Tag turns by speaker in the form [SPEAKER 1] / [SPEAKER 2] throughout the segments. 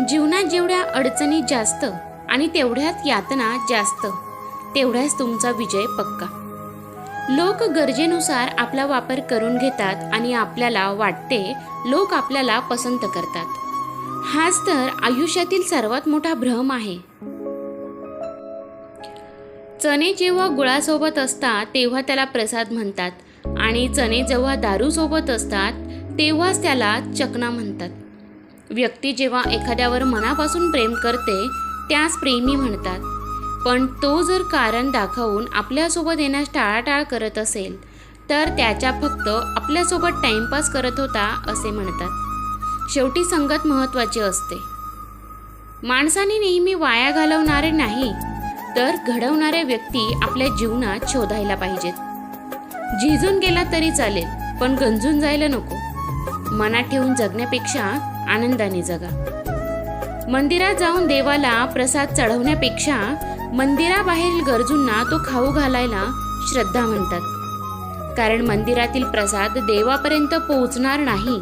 [SPEAKER 1] जीवनात जेवढ्या अडचणी जास्त आणि तेवढ्याच यातना जास्त तेवढ्याच तुमचा विजय पक्का. लोक गरजेनुसार आपला वापर करून घेतात आणि आपल्याला वाटते लोक आपल्याला पसंत करतात. हाच तर आयुष्यातील सर्वात मोठा भ्रम आहे. चणे जेव्हा गुळासोबत असतात तेव्हा त्याला प्रसाद म्हणतात आणि चणे जेव्हा दारूसोबत असतात तेव्हाच त्याला चकना म्हणतात. व्यक्ती जेव्हा एखाद्यावर मनापासून प्रेम करते त्यास प्रेमी म्हणतात. पण तो जर कारण दाखवून आपल्यासोबत येण्यास टाळाटाळ करत असेल तर त्याच्या फक्त आपल्यासोबत टाइमपास करत होता असे म्हणतात. शेवटी संगत महत्त्वाची असते. माणसाने नेहमी वाया घालवणारे नाही तर घडवणाऱ्या व्यक्ती आपल्या जीवनात शोधायला पाहिजेत. झिजून गेला तरी चालेल पण गंजून जायला नको. मनात ठेवून जगण्यापेक्षा आनंदाने जगा. मंदिरात जाऊन देवाला प्रसाद चढवण्यापेक्षा मंदिराबाहेरील गरजूंना तो खाऊ घालायला श्रद्धा म्हणतात. कारण मंदिरातील प्रसाद देवापर्यंत पोहोचणार नाही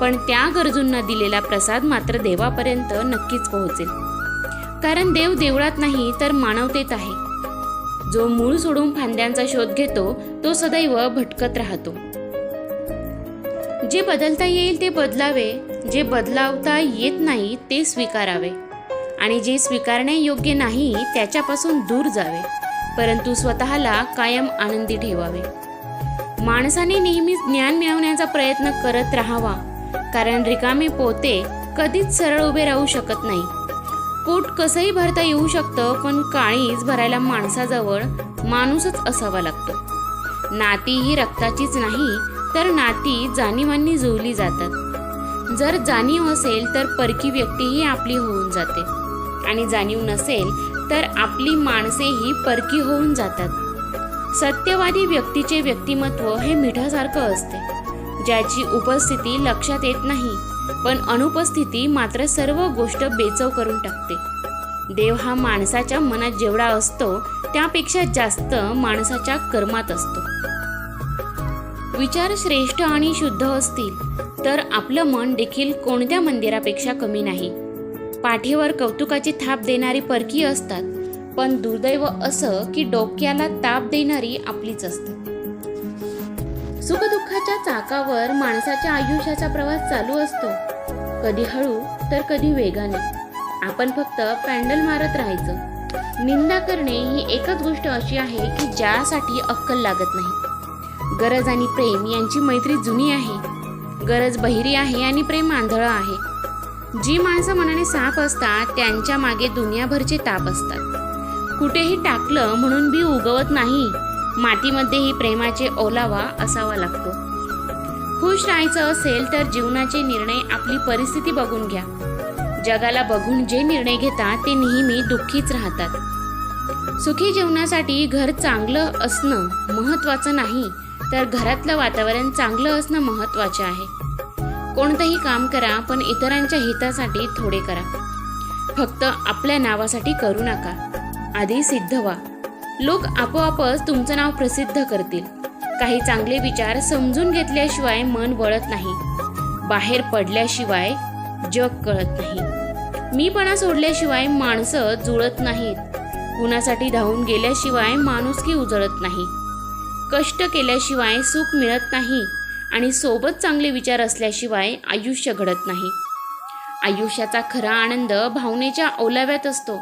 [SPEAKER 1] पण त्या गरजूंना दिलेला प्रसाद मात्र देवापर्यंत नक्कीच पोहोचेल. कारण देव देवळात नाही तर मानवतेत आहे. जो मूळ सोडून फांद्यांचा शोध घेतो तो सदैव भटकत राहतो. जे बदलता येईल ते बदलावे जे बदलावता येत नाही ते स्वीकारावे. आणि जे स्वीकारणे योग्य नाही त्याच्यापासून दूर जावे. परंतु स्वतःला कायम आनंदी ठेवावे. माणसाने नेहमीच ज्ञान मिळवण्याचा प्रयत्न करत राहावा. कारण रिकामे पोते कधीच सरळ उभे राहू शकत नाही. पोट कसंही भरता येऊ शकतं पण काळीज भरायला माणसाजवळ माणूसच असावा लागतो. नाती ही रक्ताचीच नाही तर नाती जाणीवांनी जुळली जातात. जर जाणीव असेल तर परकी व्यक्तीही आपली होऊन जाते. आणि जाणीव नसेल तर आपली माणसेही परकी होऊन जातात. सत्यवादी व्यक्तीचे व्यक्तिमत्व हे मिठासारखं असते. ज्याची उपस्थिती लक्षात येत नाही पण अनुपस्थिती मात्र सर्व गोष्ट बेचव करून टाकते. देव हा माणसाच्या मनात जेवढा असतो त्यापेक्षा जास्त माणसाच्या कर्मात असतो. विचार श्रेष्ठ आणि शुद्ध असतील तर आपलं मन देखील कोणत्या मंदिरापेक्षा कमी नाही. पाठीवर कौतुकाची थाप देणारी परकी असतात पण दुर्दैव असं की डोक्याला ताप देणारी आपलीच असतात सुखदुःखाच्या चाकावर माणसाच्या आयुष्याचा प्रवास चालू असतो. कधी हळू तर कधी वेगाने. आपण फक्त पॅन्डल मारत राहायचं. निंदा करणे ही एकच गोष्ट अशी आहे की ज्यासाठी अक्कल लागत नाही. गरज आणि प्रेम यांची मैत्री जुनी आहे. गरज बहिरी आहे आणि प्रेम आंधळं आहे. जी माणसं मनाने साफ असतात त्यांच्या मागे दुनियाभरचे ताप असतात. कुठेही टाकलं म्हणून बी उगवत नाही. मातीमध्येही प्रेमाचे ओलावा असावा लागतो. खुश राहायचं असेल तर जीवनाचे निर्णय आपली परिस्थिती बघून घ्या. जगाला बघून जे निर्णय घेतात ते नेहमी दुःखीच राहतात. सुखी जीवनासाठी घर चांगलं असणं महत्त्वाचं नाही. तर घरातलं वातावरण चांगलं असणं महत्त्वाचे आहे. कोणतंही काम करा पण इतरांच्या हितासाठी थोडे करा. फक्त आपल्या नावासाठी करू नका. आधी सिद्ध व्हा. लोक आपोआपच तुमचं नाव प्रसिद्ध करतील. काही चांगले विचार समजून घेतल्याशिवाय मन वळत नाही. बाहेर पडल्याशिवाय जग कळत नाही. मीपणा सोडल्याशिवाय माणसं जुळत नाहीत. कुणासाठी धावून गेल्याशिवाय माणुसकी उजळत नाही. कष्ट केल्याशिवाय सुख मिळत नाही आणि सोबत चांगले विचार असल्याशिवाय आयुष्य घडत नाही. आयुष्याचा खरा आनंद भावनेच्या ओलाव्यात असतो.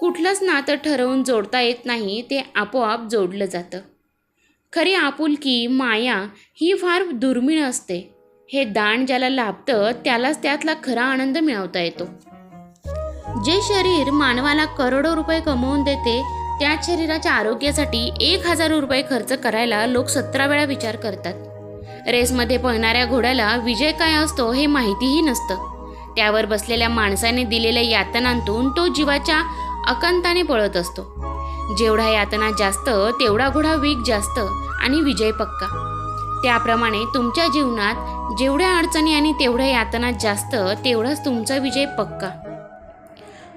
[SPEAKER 1] कुठलंच नातं ठरवून जोडता येत नाही ते आपोआप जोडलं जातं. खरी आपुलकी माया ही फार दुर्मिळ असते. हे दान ज्याला लाभतं त्यालाच त्यातला खरा आनंद मिळवता येतो. जे शरीर मानवाला करोडो रुपये कमवून देते त्याच शरीराच्या आरोग्यासाठी एक हजार रुपये खर्च करायला लोक सतरा वेळा विचार करतात. रेसमध्ये पळणाऱ्या घोड्याला विजय काय असतो हे माहितीही नसतं. त्यावर बसलेल्या माणसाने दिलेल्या यातनांतून तो जीवाच्या अकांताने पळत असतो. जेवढा यातना जास्त तेवढा घोडा वीक जास्त आणि विजय पक्का. त्याप्रमाणे तुमच्या जीवनात जेवढ्या अडचणी आणि तेवढ्या यातना जास्त तेवढाच तुमचा विजय पक्का.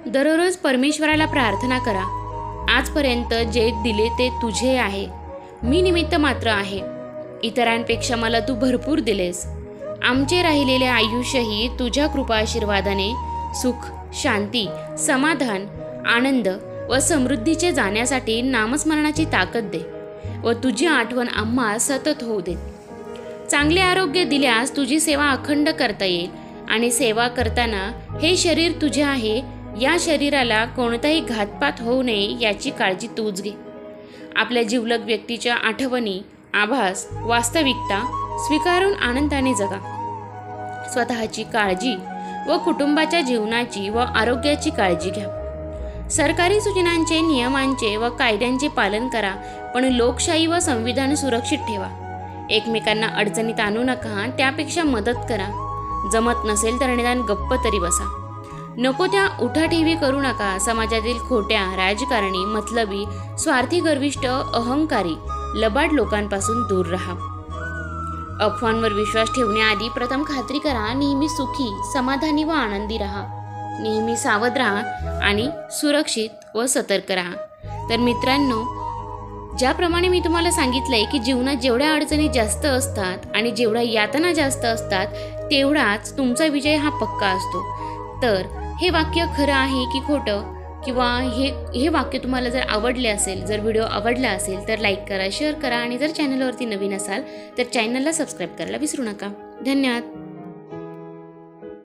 [SPEAKER 1] दररोज परमेश्वराला प्रार्थना करा. आजपर्यंत जे दिले ते तुझे आहे. मी निमित्त मात्र आहे. इतरांपेक्षा मला तू भरपूर दिलेस. आमचे राहिलेले आयुष्यही तुझ्या कृपा आशीर्वादाने सुख शांती समाधान आनंद व समृद्धीचे जाण्यासाठी नामस्मरणाची ताकद दे व तुझी आठवण आम्हा सतत होऊ दे. चांगले आरोग्य दिल्यास तुझी सेवा अखंड करता येईल आणि सेवा करताना हे शरीर तुझे आहे या शरीराला कोणताही घातपात होऊ नये याची काळजी तूच घे. आपल्या जिवलग व्यक्तीच्या आठवणी आभास वास्तविकता स्वीकारून आनंदाने जगा. स्वतःची काळजी व कुटुंबाच्या जीवनाची व आरोग्याची काळजी घ्या. सरकारी सूचनांचे नियमांचे व कायद्यांचे पालन करा पण लोकशाही व संविधान सुरक्षित ठेवा. एकमेकांना अडचणीत आणू नका त्यापेक्षा मदत करा. जमत नसेल तर निदान गप्प तरी बसा. नको त्या उठाठेवी करू नका. समाजातील खोट्या राजकारणी मतलबी स्वार्थी गर्विष्ट अहंकारी लबाड लोकांपासून दूर राहा. अफवांवर विश्वास ठेवण्याआधी प्रथम खात्री करा नेहमी सुखी समाधानी व आनंदी राहा. नेहमी सावध राहा आणि सुरक्षित व सतर्क राहा. तर मित्रांनो ज्याप्रमाणे मी तुम्हाला सांगितलंय की जीवनात जेवढ्या अडचणी जास्त असतात आणि जेवढ्या यातना जास्त असतात तेवढाच तुमचा विजय हा पक्का असतो. तर हे वाक्य खरं आहे की खोटं? किंवा हे हे वाक्य तुम्हाला जर आवडले असेल जर व्हिडिओ आवडला असेल तर लाईक करा शेअर करा आणि जर चॅनलवरती नवीन असाल तर चॅनलला सबस्क्राईब करायला विसरू नका. धन्यवाद.